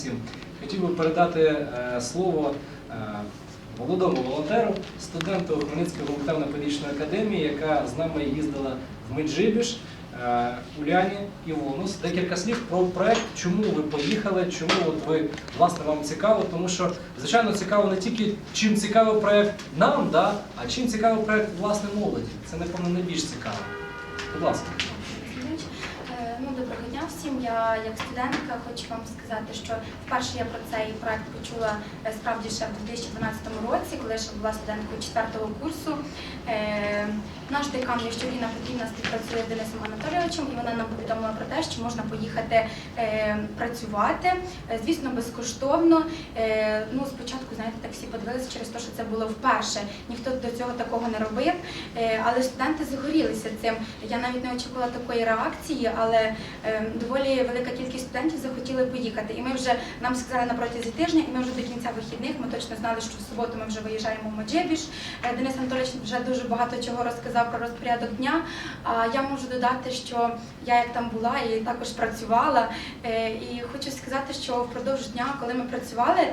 Всім. Хотів би передати е, слово е, молодому волонтеру, студенту Хмельницької гуманітарно-педагогічної академії, яка з нами їздила в Меджибіж, е, Уляні Ілонус. Декілька слів про проект, чому ви поїхали, чому от ви власне вам цікаво, тому що звичайно цікаво не тільки чим цікавий проект нам, да, а чим цікавий проект власне молоді. Це напевно найбільш цікаво. Будь ласка. Ну, доброго дня всім. Я як студентка хочу вам сказати, що вперше я про цей проект почула е, справді ще в 2012 році, коли я ще була студенткою 4 курсу. Наш декан Ящуріна Петрівна співпрацює з Денисом Анатолійовичем, і вона нам повідомила про те, що можна поїхати е, працювати, Е, звісно, безкоштовно. Е, Ну, спочатку, знаєте, так всі подивилися через те, що це було вперше. Ніхто до цього такого не робив, Е, але студенти загорілися цим. Я навіть не очікувала такої реакції, але е, доволі велика кількість студентів захотіли поїхати. І ми вже нам сказали на протязі тижня, і ми вже до кінця вихідних. Ми точно знали, що в суботу ми вже виїжджаємо в Моджибіж. Е, Денис Анатолійович вже дуже багато чого розказав про розпорядок дня. А я можу додати, що я як там була і також працювала. Е, І хочу сказати, що впродовж дня, коли ми працювали.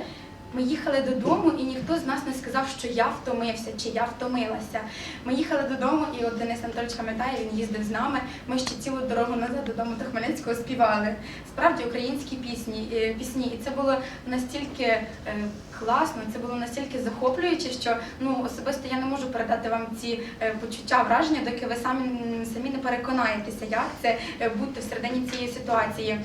Ми їхали додому, і ніхто з нас не сказав, що я втомився чи я втомилася. Ми їхали додому, і от Денис Анатольович пам'ятає, він їздив з нами. Ми ще цілу дорогу назад додому до Хмельницького співали. Справді українські пісні, е, пісні. І це було настільки е, класно, це було настільки захоплююче, що ну особисто я не можу передати вам ці е, почуття, враження, доки ви самі самі не переконаєтеся, як це бути всередині цієї ситуації.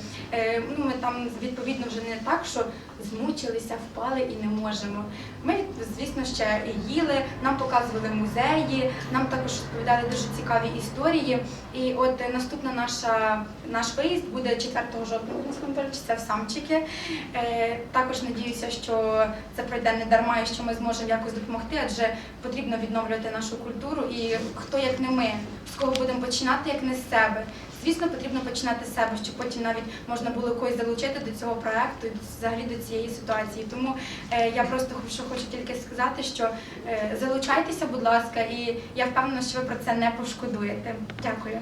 Ну ми там відповідно вже не так, що змучилися, впали і не можемо. Ми, звісно, ще їли, нам показували музеї, нам також розповідали дуже цікаві історії. І от наступна наша наш виїзд буде 4 жовтня, Анатолійович, це в Самчики. Е, також надіюся, що це пройде не дарма і що ми зможемо якось допомогти, адже потрібно відновлювати нашу культуру. І хто як не ми, з кого будемо починати, як не з себе. Звісно, потрібно починати з себе, щоб потім навіть можна було когось залучити до цього проекту і взагалі до цієї ситуації. Тому е, я просто що хочу тільки сказати, що е, залучайтеся, будь ласка, і я впевнена, що ви про це не пошкодуєте. Дякую.